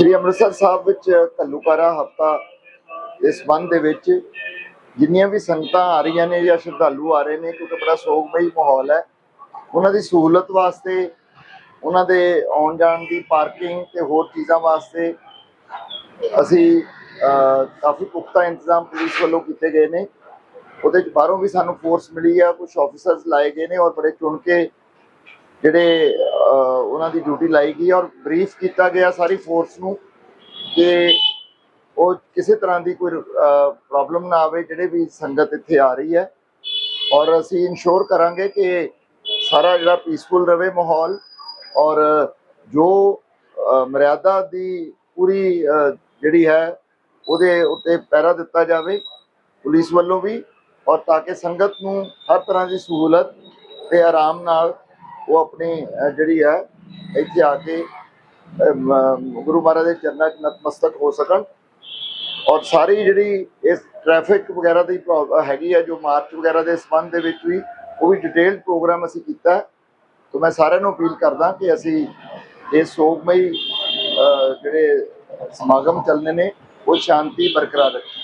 ਸ੍ਰੀ ਅੰਮ੍ਰਿਤਸਰ ਸਾਹਿਬ ਵਿੱਚ ਘੱਲੂਕਾਰਾ ਹਫਤਾ ਇਸ ਸੰਬੰਧ ਦੇ ਵਿੱਚ ਜਿੰਨੀਆਂ ਵੀ ਸੰਗਤਾਂ ਆ ਰਹੀਆਂ ਨੇ ਜਾਂ ਸ਼ਰਧਾਲੂ ਆ ਰਹੇ ਨੇ, ਕਿਉਂਕਿ ਬੜਾ ਸੋਗਮਈ ਮਾਹੌਲ ਹੈ। ਉਹਨਾਂ ਦੀ ਸਹੂਲਤ ਵਾਸਤੇ, ਉਹਨਾਂ ਦੇ ਆਉਣ ਜਾਣ ਦੀ ਪਾਰਕਿੰਗ ਤੇ ਹੋਰ ਚੀਜ਼ਾਂ ਵਾਸਤੇ ਅਸੀਂ ਕਾਫੀ ਪੁਖਤਾ ਇੰਤਜ਼ਾਮ ਪੁਲਿਸ ਵੱਲੋਂ ਕੀਤੇ ਗਏ ਨੇ। ਉਹਦੇ ਚ ਬਾਹਰੋਂ ਵੀ ਸਾਨੂੰ ਫੋਰਸ ਮਿਲੀ ਆ ਕੁਝ ਆਫੀਸਰਸ ਲਾਏ ਗਏ ਨੇ ਔਰ ਬੜੇ ਚੁਣ ਕੇ ਜਿਹੜੇ ਉਹਨਾਂ ਦੀ ਡਿਊਟੀ ਲਾਈ ਗਈ ਔਰ ਬਰੀਫ ਕੀਤਾ ਗਿਆ ਸਾਰੀ ਫੋਰਸ ਨੂੰ ਕਿ ਉਹ ਕਿਸੇ ਤਰ੍ਹਾਂ ਦੀ ਕੋਈ ਪ੍ਰੋਬਲਮ ਨਾ ਆਵੇ, ਜਿਹੜੇ ਵੀ ਸੰਗਤ ਇੱਥੇ ਆ ਰਹੀ ਹੈ। ਔਰ ਅਸੀਂ ਇਨਸ਼ੋਰ ਕਰਾਂਗੇ ਕਿ ਸਾਰਾ ਜਿਹੜਾ ਪੀਸਫੁਲ ਰਵੇ ਮਾਹੌਲ ਔਰ ਜੋ ਮਰਿਆਦਾ ਦੀ ਪੂਰੀ ਜਿਹੜੀ ਹੈ, ਉਹਦੇ ਉੱਤੇ ਪਹਿਰਾ ਦਿੱਤਾ ਜਾਵੇ, ਪੁਲਿਸ ਵੱਲੋਂ ਵੀ ਔਰ ਤਾਂ ਕਿ ਸੰਗਤ ਨੂੰ ਹਰ ਤਰ੍ਹਾਂ ਦੀ ਸਹੂਲਤ ਤੇ ਆਰਾਮ ਨਾਲ ਉਹ ਆਪਣੀ ਜਿਹੜੀ ਹੈ ਇੱਥੇ ਆ ਕੇ ਗੁਰੂ ਮਹਾਰਾਜ ਦੇ ਚਰਨਾਂ 'ਚ ਨਤਮਸਤਕ ਹੋ ਸਕਣ। ਔਰ ਸਾਰੀ ਜਿਹੜੀ ਇਸ ਟ੍ਰੈਫਿਕ ਵਗੈਰਾ ਦੀ ਪ੍ਰੋਬ- ਹੈਗੀ ਹੈ ਜੋ ਮਾਰਚ ਵਗੈਰਾ ਦੇ ਸੰਬੰਧ ਦੇ ਵਿੱਚ ਵੀ, ਉਹ ਵੀ ਡਿਟੇਲਡ ਪ੍ਰੋਗਰਾਮ ਅਸੀਂ ਕੀਤਾ। ਹੈ ਮੈਂ ਸਾਰਿਆਂ ਨੂੰ ਅਪੀਲ ਕਰਦਾ ਕਿ ਅਸੀਂ ਇਹ ਸੋਗਮਈ ਜਿਹੜੇ ਸਮਾਗਮ ਚੱਲਣੇ ਨੇ, ਉਹ ਸ਼ਾਂਤੀ ਬਰਕਰਾਰ ਰੱਖੀਏ।